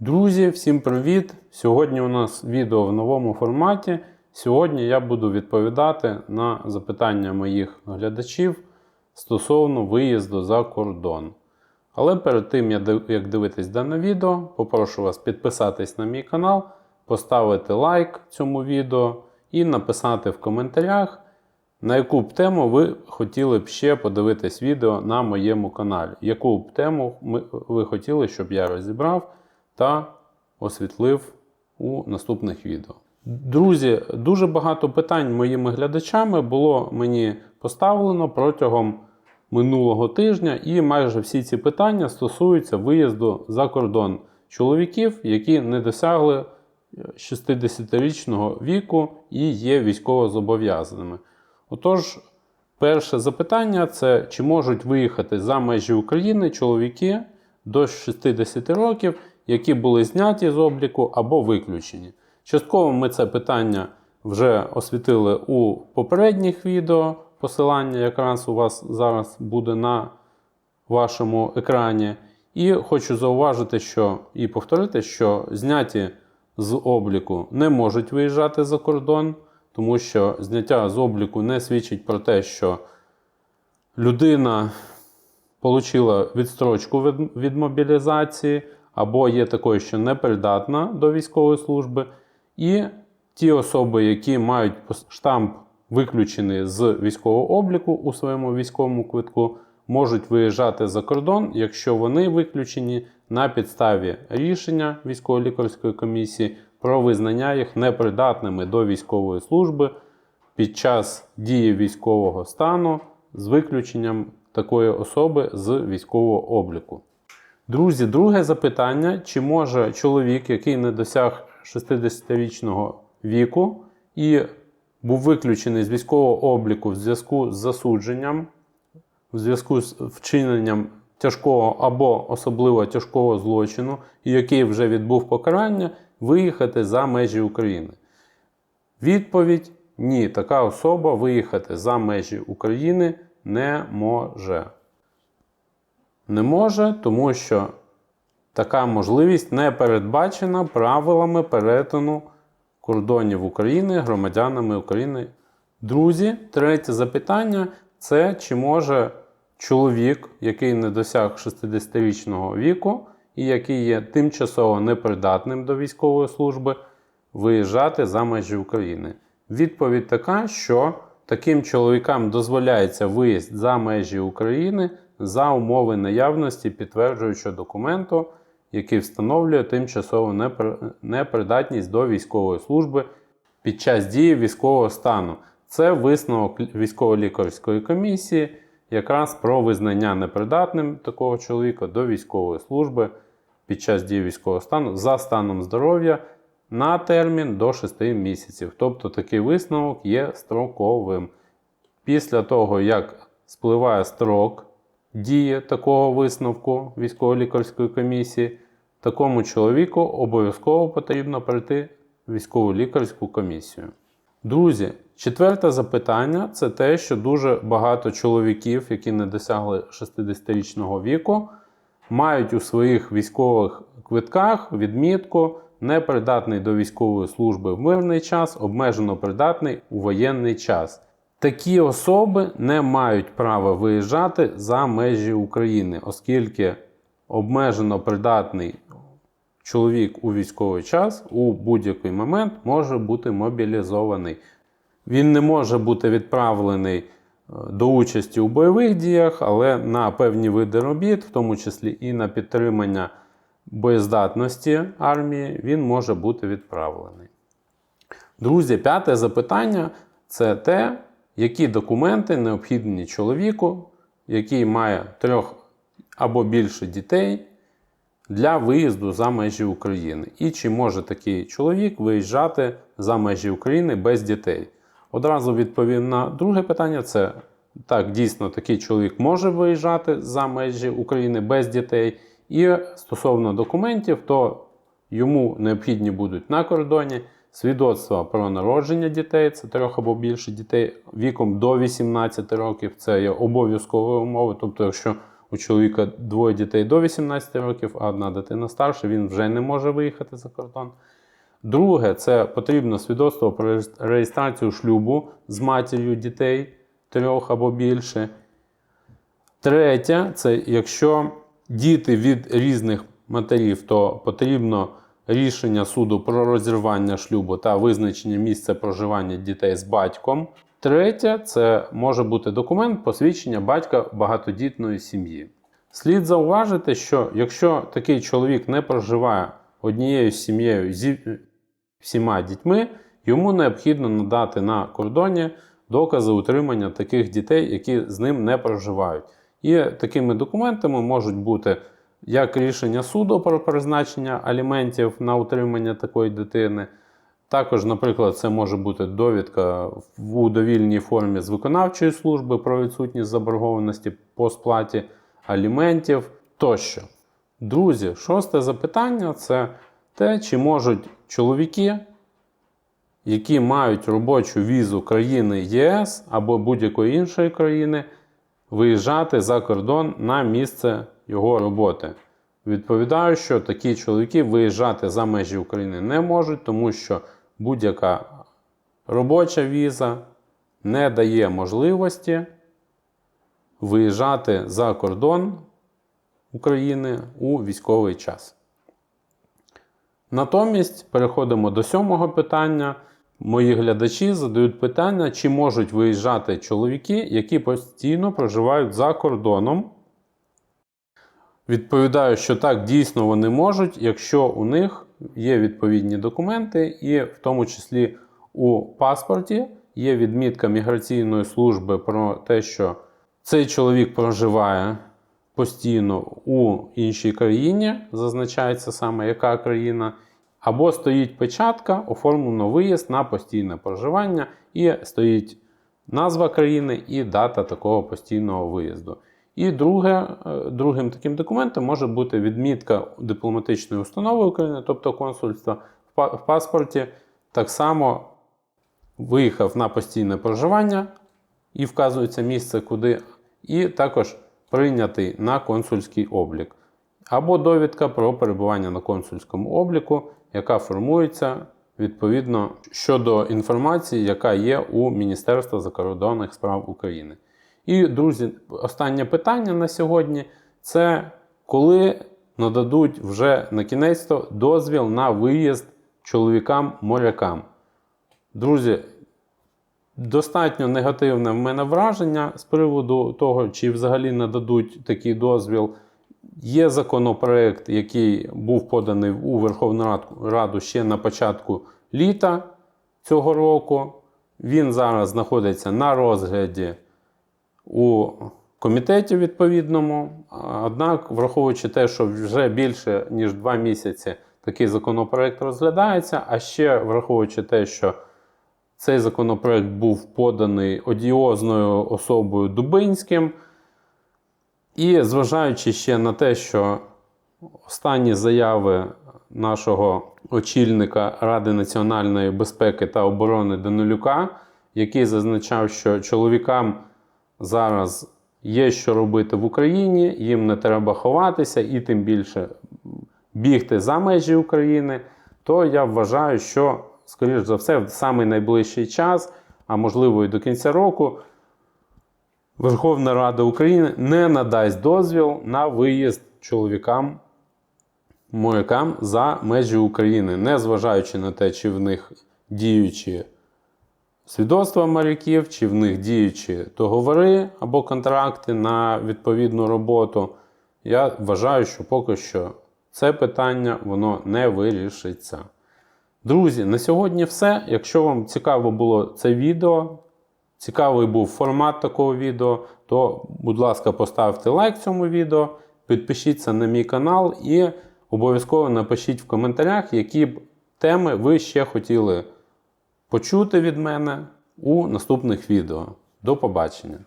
Друзі, всім привіт! Сьогодні у нас відео в новому форматі. Сьогодні я буду відповідати на запитання моїх глядачів стосовно виїзду за кордон. Але перед тим, як дивитись дане відео, попрошу вас підписатись на мій канал, поставити лайк цьому відео і написати в коментарях, на яку б тему ви хотіли б ще подивитись відео на моєму каналі. Яку б тему ви хотіли, щоб я розібрав та освітлив у наступних відео. Друзі, дуже багато питань моїми глядачами було мені поставлено протягом минулого тижня, і майже всі ці питання стосуються виїзду за кордон чоловіків, які не досягли 60-річного віку і є військовозобов'язаними. Отож, перше запитання це чи можуть виїхати за межі України чоловіки до 60 років, які були зняті з обліку або виключені. Частково ми це питання вже освітили у попередніх відео. Посилання якраз у вас зараз буде на вашому екрані. І хочу зауважити, що і повторити, що зняті з обліку не можуть виїжджати за кордон, тому що зняття з обліку не свідчить про те, що людина отримала відстрочку від, мобілізації, або є такою, що непридатна до військової служби. І ті особи, які мають штамп виключений з військового обліку у своєму військовому квитку, можуть виїжджати за кордон, якщо вони виключені на підставі рішення військово-лікарської комісії про визнання їх непридатними до військової служби під час дії військового стану з виключенням такої особи з військового обліку. Друзі, друге запитання: чи може чоловік, який не досяг 60-річного віку і був виключений з військового обліку в зв'язку з засудженням, в зв'язку з вчиненням тяжкого або особливо тяжкого злочину, і який вже відбув покарання, виїхати за межі України? Відповідь: ні, така особа виїхати за межі України не може. Не може, тому що така можливість не передбачена правилами перетину кордонів України громадянами України. Друзі, третє запитання це чи може чоловік, який не досяг 60-річного віку і який є тимчасово непридатним до військової служби, виїжджати за межі України. Відповідь така, що таким чоловікам дозволяється виїзд за межі України за умови наявності підтверджуючого документу, який встановлює тимчасову непридатність до військової служби під час дії військового стану. Це висновок військово-лікарської комісії, якраз про визнання непридатним такого чоловіка до військової служби під час дії військового стану за станом здоров'я на термін до 6 місяців. Тобто такий висновок є строковим. Після того, як спливає строк дії такого висновку військово-лікарської комісії, такому чоловіку обов'язково потрібно пройти військово лікарську комісію. Друзі, четверте запитання це те, що дуже багато чоловіків, які не досягли 60-річного віку, мають у своїх військових квитках відмітку непридатний до військової служби в мирний час, обмежено придатний у воєнний час. Такі особи не мають права виїжджати за межі України, оскільки обмежено придатний чоловік у військовий час у будь-який момент може бути мобілізований. Він не може бути відправлений е, до участі у бойових діях, але на певні види робіт, в тому числі і на підтримання боєздатності армії, він може бути відправлений. Друзі, п'яте запитання це те, які документи необхідні чоловіку, який має трьох або більше дітей для виїзду за межі України. І чи може такий чоловік виїжджати за межі України без дітей? Одразу відповім на друге питання: це так, дійсно, такий чоловік може виїжджати за межі України без дітей. І стосовно документів, то йому необхідні будуть на кордоні свідоцтва про народження дітей, це трьох або більше дітей віком до 18 років, це є обов'язковою умовою. Тобто, якщо у чоловіка двоє дітей до 18 років, а одна дитина старша, він вже не може виїхати за кордон. Друге, це потрібно свідоцтво про реєстрацію шлюбу з матір'ю дітей трьох або більше. Третє, це якщо діти від різних матерів, то потрібно рішення суду про розірвання шлюбу та визначення місця проживання дітей з батьком. Третє, це може бути документ посвідчення батька багатодітної сім'ї. Слід зауважити, що якщо такий чоловік не проживає однією сім'єю зі всіма дітьми, йому необхідно надати на кордоні докази утримання таких дітей, які з ним не проживають. І такими документами можуть бути як рішення суду про призначення аліментів на утримання такої дитини. Також, наприклад, це може бути довідка у довільній формі з виконавчої служби про відсутність заборгованості по сплаті аліментів тощо. Друзі, шосте запитання це те, чи можуть чоловіки, які мають робочу візу країни ЄС або будь-якої іншої країни, виїжджати за кордон на місце його роботи. Відповідаю, що такі чоловіки виїжджати за межі України не можуть, тому що будь-яка робоча віза не дає можливості виїжджати за кордон України у військовий час. Натомість переходимо до сьомого питання. Мої глядачі задають питання, чи можуть виїжджати чоловіки, які постійно проживають за кордоном. Відповідаю, що так дійсно вони можуть, якщо у них є відповідні документи, і в тому числі у паспорті є відмітка міграційної служби про те, що цей чоловік проживає постійно у іншій країні, зазначається саме яка країна, або стоїть печатка, оформлено виїзд на постійне проживання, і стоїть назва країни і дата такого постійного виїзду. І друге, е, другим таким документом може бути відмітка дипломатичної установи України, тобто консульства в паспорті, так само виїхав на постійне проживання і вказується місце, куди, і також прийнятий на консульський облік. Або довідка про перебування на консульському обліку, яка формується відповідно щодо інформації, яка є у Міністерства закордонних справ України. І, друзі, останнє питання на сьогодні це коли нададуть вже на кінець дозвіл на виїзд чоловікам-морякам. Друзі, достатньо негативне в мене враження з приводу того, чи взагалі нададуть такий дозвіл. Є законопроект, який був поданий у Верховну Раду- ще на початку літа цього року. Він зараз знаходиться на розгляді у комітеті відповідному. Однак, враховуючи те, що вже більше ніж два місяці такий законопроект розглядається, а ще враховуючи те, що цей законопроект був поданий одіозною особою Дубинським, і зважаючи ще на те, що останні заяви нашого очільника Ради національної безпеки та оборони Данилюка, який зазначав, що чоловікам зараз є що робити в Україні, їм не треба ховатися і тим більше бігти за межі України, то я вважаю, що, скоріш за все, в самий найближчий час, а можливо і до кінця року, Верховна Рада України не надасть дозвіл на виїзд чоловікам. Морякам за межі України, не зважаючи на те, чи в них діючі свідоцтва моряків, чи в них діючі договори або контракти на відповідну роботу, я вважаю, що поки що це питання воно не вирішиться. Друзі, на сьогодні все. Якщо вам цікаво було це відео, цікавий був формат такого відео, то, будь ласка, поставте лайк цьому відео, підпишіться на мій канал і обов'язково напишіть в коментарях, які б теми ви ще хотіли почути від мене у наступних відео. До побачення!